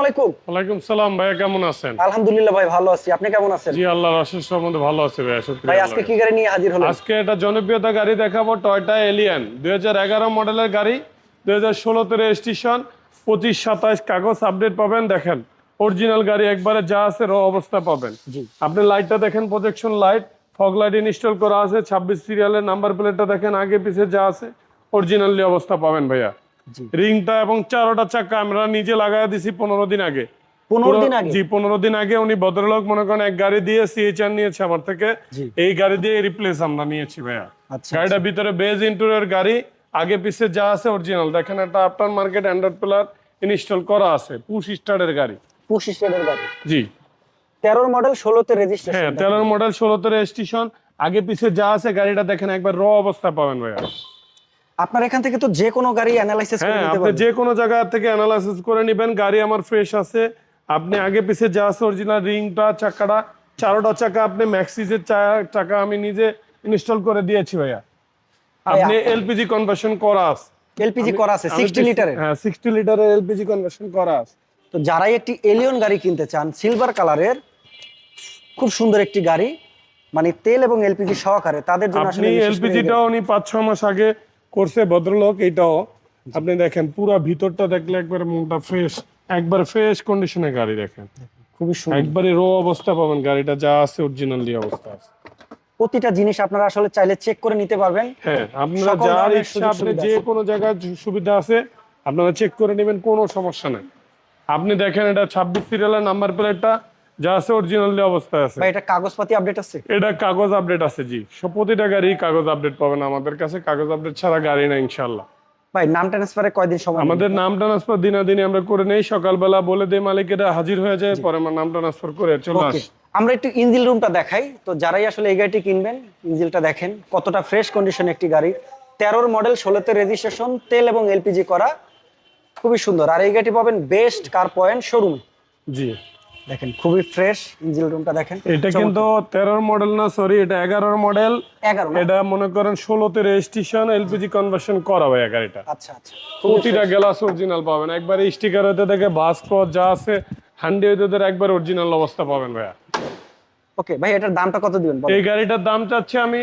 আলাইকুম। ওয়ালাইকুম সালাম ভাইয়া কেমন আছেন? আলহামদুলিল্লাহ ভাই ভালো আছি। আপনি কেমন আছেন? জি আল্লাহর অশেষ রহমতে ভালো আছে ভাইয়া ভাই আজকে কি গাড়ি নিয়ে হাজির হলেন? আজকে এটা জনপ্রিয়তা গাড়ি দেখাবো টয়টা এলিয়ান দুই মডেলের গাড়ি দুই হাজার ষোলোতে রেজিস্ট্রেশন পঁচিশ সাতাশ কাগজ আপডেট পাবেন। দেখেন অরিজিনাল গাড়ি একবারে যা আছে র অবস্থা পাবেন। আপনি লাইটটা দেখেন projection light fog light install করা আছে ছাব্বিশ সিরিয়ালের নাম্বার প্লেটটা দেখেন আগে পিছে যা আছে অরিজিনালি অবস্থা পাবেন ভাইয়া। রিংটা এবং চারোটা চাকা আমরা নিজে লাগাই দিছি পনেরো দিন আগে। পনেরো দিন আগে? জি পনেরো দিন আগে উনি ভদ্রলোক মনে করেন এক গাড়ি দিয়ে সিএচআর নিয়েছে আমার থেকে। এই গাড়ি দিয়ে রিপ্লেস আমরা নিয়েছি ভাইয়া। আচ্ছা গাড়িটার ভিতরে বেজ ইন্টুরিয়র গাড়ি আগে পিছে যা আছে অরিজিনাল দেখেন একটা after market Android player install করা আছে পুশ স্টার্টের গাড়ি। গাড়ি? জি। তেরোর মডেল ষোলোতে রেজিস্ট্রেশন হ্যাঁ তেরোর মডেল ষোলোতে রেজিস্ট্রেশন আগে পিছে যা আছে গাড়িটা দেখেন একবার র অবস্থা পাবেন ভাইয়া। আপনার এখান থেকে তো যে কোনো গাড়ি অ্যানালাইসিস করে হ্যাঁ নিতে পারবেন। যে কোনো জায়গা থেকে অ্যানালাইসিস করে নেবেন গাড়ি আমার ফ্রেশ আছে। আপনি আগে পিছে যা আছে অরিজিনাল রিংটা চাকাটা চারোটা চাকা আপনি ম্যাক্সিসের চাকা আমি নিজে ইনস্টল করে দিয়েছি ভাইয়া। আপনি এলপিজি কনভার্সন করা আছে। এলপিজি করা আছে আমি সিক্সটি তো- লিটারের হ্যাঁ সিক্সটি লিটারের এলপিজি কনভার্সন করা আছে। তো যারাই একটি এলিয়ন গাড়ি কিনতে চান সিলভার কালারের খুব সুন্দর একটি গাড়ি মানে তেল এবং এলপিজি সহকারে তাদের জন্য আসলে এলপিজিটাও উনি পাঁচ ছ মাস আগে করছে ভদ্রলোক এইটাও আপনি দেখেন পুরো ভিতরটা দেখলে একবার মনটা ফ্রেশ একবার ফ্রেশ কন্ডিশনে গাড়ি দেখেন। খুবই সুন্দর। একবারে রো অবস্থা পাবেন গাড়িটা যা আছে অরিজিনালি অবস্থা আছে। প্রতিটা জিনিস আপনারা আসলে চাইলে চেক করে নিতে পারবেন। হ্যাঁ আপনারা যার ইচ্ছা আপনি যে কোনো জায়গায় সুবিধা আছে আপনারা চেক করে নেবেন কোনো সমস্যা নাই। আপনি দেখেন এটা ছাব্বিশ সিরিয়ালের নাম্বার প্লেটটা যা আছে অরিজিনালি অবস্থায় আছে। এটা কাগজপাতি আপডেট আছে? এটা কাগজ আপডেট আছে জি। প্রতিটা গাড়ি কাগজ আপডেট পাবেন আমাদের কাছে। কাগজ আপডেট ছাড়া গাড়ি না ইনশাল্লাহ ভাই নাম ট্রান্সফারে কয়দিন সময় আমাদের নাম ট্রান্সফার দিনাদিনে আমরা করে নেই। সকালবেলা বলে দেই মালিকেরা হাজির হয়ে যায় পরে আমার নাম ট্রান্সফার করে চলে আসে। আমরা একটু ইঞ্জিল রুমটা দেখাই। তো যারাই আসলে এই গাড়িটি কিনবেন ইঞ্জিলটা দেখেন কতটা ফ্রেশ কন্ডিশন একটি গাড়ি। তেরোর মডেল ষোলোতে রেজিস্ট্রেশন তেল এবং এলপিজি করা। খুবই সুন্দর। আর এই গাড়িটি পাবেন Best Car Point showroom ji. দেখেন খুবই ফ্রেশ ইঞ্জিল রুমটা দেখেন। এটা কিন্তু তেরোর মডেল না সরি এটা এগারোর মডেল এগারো এটা মনে করেন ষোলোতে রেজিস্ট্রেশন এলপিজি কনভার্সন করা ভাইয়া গাড়িটা। আচ্ছা আচ্ছা। প্রতিটা গ্লাস অরিজিনাল পাবেন। একবার স্টিকার হতে থেকে বাস ক্রস যা আছে হান্ডি হতে থেকে একবার অরিজিনাল অবস্থা পাবেন ভাইয়া। ওকে ভাই এটার দামটা কত দিবেন এই গাড়িটার দাম চাচ্ছি আমি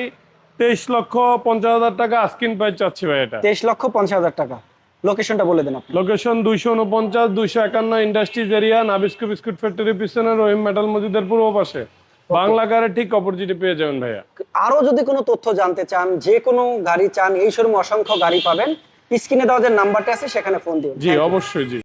তেইশ লক্ষ পঞ্চাশ হাজার টাকা আস্কিন প্রাইস চাচ্ছি ভাই এটা। তেইশ লক্ষ পঞ্চাশ হাজার টাকা। লোকেশনটা বলে দেন আপনি। লোকেশন দুইশো উনপঞ্চাশ দুইশো একান্ন industries area Nabisco biscuit factory পিছনে রহিম মেটাল মসজিদের পূর্ব পাশে। বাংলা কারে ঠিক অপোজিটে পেয়ে যাবেন ভাইয়া। আরও যদি কোনো তথ্য জানতে চান যে কোনো গাড়ি চান এই শোরুমে অসংখ্য গাড়ি পাবেন স্ক্রিনে দেওয়া যে নাম্বারটা আছে সেখানে ফোন দিন জি অবশ্যই জি।